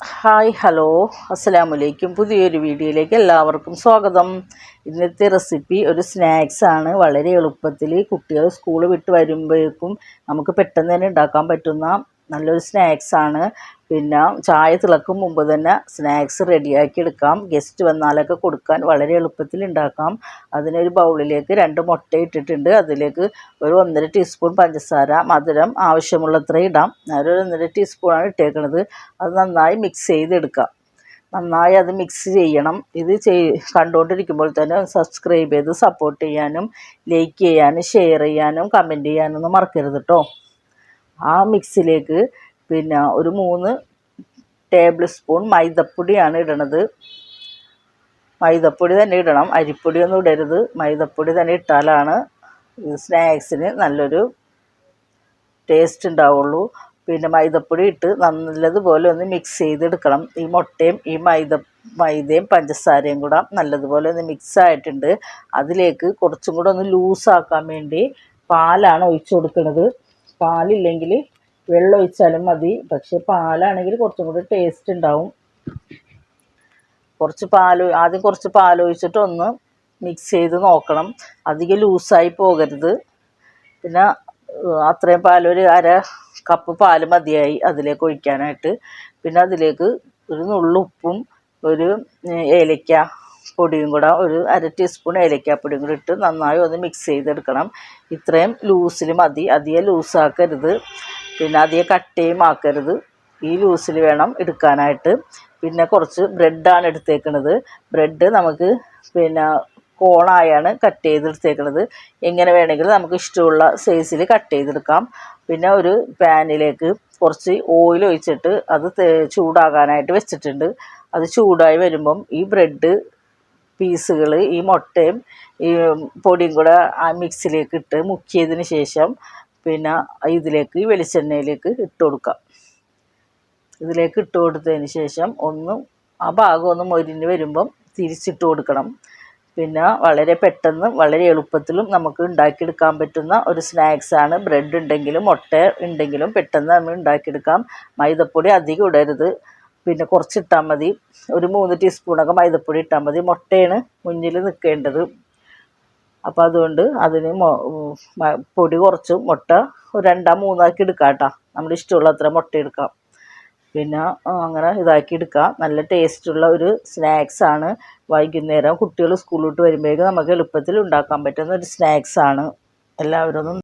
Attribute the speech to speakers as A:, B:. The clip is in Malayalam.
A: Hi hello. അസ്സലാമു അലൈക്കും പുതിയൊരു വീഡിയോയിലേക്ക് എല്ലാവർക്കും സ്വാഗതം. ഇന്നത്തെ റെസിപ്പി ഒരു സ്നാക്സ് ആണ്. വളരെ എളുപ്പത്തിൽ കുട്ടികൾ സ്കൂൾ വിട്ട് വരുമ്പോഴേക്കും നമുക്ക് പെട്ടെന്ന് തന്നെ ഉണ്ടാക്കാൻ പറ്റുന്ന നല്ലൊരു സ്നാക്സ് ആണ്. പിന്നെ ചായ തിളക്കും മുമ്പ് തന്നെ സ്നാക്സ് റെഡിയാക്കി എടുക്കാം. ഗസ്റ്റ് വന്നാലൊക്കെ കൊടുക്കാൻ വളരെ എളുപ്പത്തിൽ ഉണ്ടാക്കാം. അതിനൊരു ബൗളിലേക്ക് രണ്ട് മുട്ട ഇട്ടിട്ടുണ്ട്. അതിലേക്ക് ഒരു ഒന്നര ടീസ്പൂൺ പഞ്ചസാര മധുരം ആവശ്യമുള്ളത്ര ഇടാം. ഒരു ഒന്നര ടീസ്പൂണാണ് ഇട്ടേക്കുന്നത് അത് നന്നായി മിക്സ് ചെയ്തെടുക്കാം. നന്നായി അത് മിക്സ് ചെയ്യണം. ഇത് ചെയ് കണ്ടുകൊണ്ടിരിക്കുമ്പോൾ തന്നെ സബ്സ്ക്രൈബ് ചെയ്ത് സപ്പോർട്ട് ചെയ്യാനും ലൈക്ക് ചെയ്യാനും ഷെയർ ചെയ്യാനും കമന്റ് ചെയ്യാനൊന്നും മറക്കരുത് കേട്ടോ ആ മിക്സിലേക്ക് പിന്നെ ഒരു മൂന്ന് ടേബിൾ സ്പൂൺ മൈദപ്പൊടിയാണ് ഇടണത്. മൈദപ്പൊടി തന്നെ ഇടണം. അരിപ്പൊടിയൊന്നും ഇടരുത്. മൈദപ്പൊടി തന്നെ ഇട്ടാലാണ് സ്നാക്സിന് നല്ലൊരു ടേസ്റ്റ് ഉണ്ടാവുള്ളൂ. പിന്നെ മൈദപ്പൊടി ഇട്ട് നല്ലതുപോലെ ഒന്ന് മിക്സ് ചെയ്തെടുക്കണം. ഈ മുട്ടയും ഈ മൈദ മൈദയും പഞ്ചസാരയും കൂടെ നല്ലതുപോലെ ഒന്ന് മിക്സ് ആയിട്ടുണ്ട്. അതിലേക്ക് കുറച്ചും കൂടെ ഒന്ന് ലൂസാക്കാൻ വേണ്ടി പാലാണ് ഒഴിച്ചു കൊടുക്കുന്നത്. പാലില്ലെങ്കിൽ വെള്ളം ഒഴിച്ചാലും മതി. പക്ഷെ പാലാണെങ്കിൽ കുറച്ചും കൂടി ടേസ്റ്റ് ഉണ്ടാവും. കുറച്ച് പാൽ ആദ്യം കുറച്ച് പാൽ ഒഴിച്ചിട്ട് ഒന്ന് മിക്സ് ചെയ്ത് നോക്കണം. അധികം ലൂസായി പോകരുത്. പിന്നെ അത്രയും പാൽ ഒരു അര കപ്പ് പാൽ മതിയായി അതിലേക്ക് ഒഴിക്കാനായിട്ട്. പിന്നെ അതിലേക്ക് ഒരു നുള്ളുപ്പും ഒരു ഏലക്ക പൊടിയും കൂടെ ഒരു അര ടീസ്പൂൺ ഏലക്കാപ്പൊടിയും കൂടി ഇട്ട് നന്നായി ഒന്ന് മിക്സ് ചെയ്തെടുക്കണം. ഇത്രയും ലൂസിൽ മതി. അധികം ലൂസാക്കരുത് പിന്നെ അധികം കട്ടയും ആക്കരുത്. ഈ ലൂസിൽ വേണം എടുക്കാനായിട്ട്. പിന്നെ കുറച്ച് ബ്രെഡാണ് എടുത്തേക്കണത്. ബ്രെഡ് നമുക്ക് പിന്നെ കോണായാണ് കട്ട് ചെയ്തെടുത്തേക്കുന്നത് എങ്ങനെ വേണമെങ്കിലും നമുക്ക് ഇഷ്ടമുള്ള സൈസിൽ കട്ട് ചെയ്തെടുക്കാം. പിന്നെ ഒരു പാനിലേക്ക് കുറച്ച് ഓയിൽ ഒഴിച്ചിട്ട് അത് ചൂടാകാനായിട്ട് വെച്ചിട്ടുണ്ട്. അത് ചൂടായി വരുമ്പം ഈ ബ്രെഡ് പീസുകൾ ഈ മുട്ടയും ഈ പൊടിയും കൂടെ ആ മിക്സിലേക്ക് ഇട്ട് മുക്കിയതിന് ശേഷം പിന്നെ ഇതിലേക്ക് വെളിച്ചെണ്ണയിലേക്ക് ഇട്ട് കൊടുക്കാം ഇതിലേക്ക് ഇട്ട് കൊടുത്തതിന് ശേഷം ഒന്ന് ആ ഭാഗം ഒന്ന് മൊരിഞ്ഞ് വരുമ്പം തിരിച്ചിട്ട് കൊടുക്കണം. പിന്നെ വളരെ പെട്ടെന്ന് വളരെ എളുപ്പത്തിലും നമുക്ക് ഉണ്ടാക്കിയെടുക്കാൻ പറ്റുന്ന ഒരു സ്നാക്സാണ് ബ്രെഡ് ഉണ്ടെങ്കിലും മുട്ട ഉണ്ടെങ്കിലും പെട്ടെന്ന് നമ്മൾ ഉണ്ടാക്കിയെടുക്കാം. മൈദപ്പൊടി അധികം ഇടരുത്. പിന്നെ കുറച്ചിട്ടാൽ മതി. ഒരു മൂന്ന് ടീസ്പൂണൊക്കെ മൈദപ്പൊടി ഇട്ടാൽ മതി. മുട്ടയാണ് മുന്നിൽ നിൽക്കേണ്ടത്. അപ്പോൾ അതുകൊണ്ട് അതിന് പൊടി കുറച്ച് മുട്ട ഒരു രണ്ടാം മൂന്നാക്കി എടുക്കാം കേട്ടോ. നമ്മുടെ ഇഷ്ടമുള്ള അത്ര മുട്ട എടുക്കാം. പിന്നെ അങ്ങനെ ഇതാക്കി എടുക്കാം. നല്ല ടേസ്റ്റുള്ള ഒരു സ്നാക്സാണ് വൈകുന്നേരം കുട്ടികൾ സ്കൂളിലോട്ട് വരുമ്പോഴേക്കും നമുക്ക് എളുപ്പത്തിൽ ഉണ്ടാക്കാൻ പറ്റുന്ന ഒരു സ്നാക്സാണ് എല്ലാവരും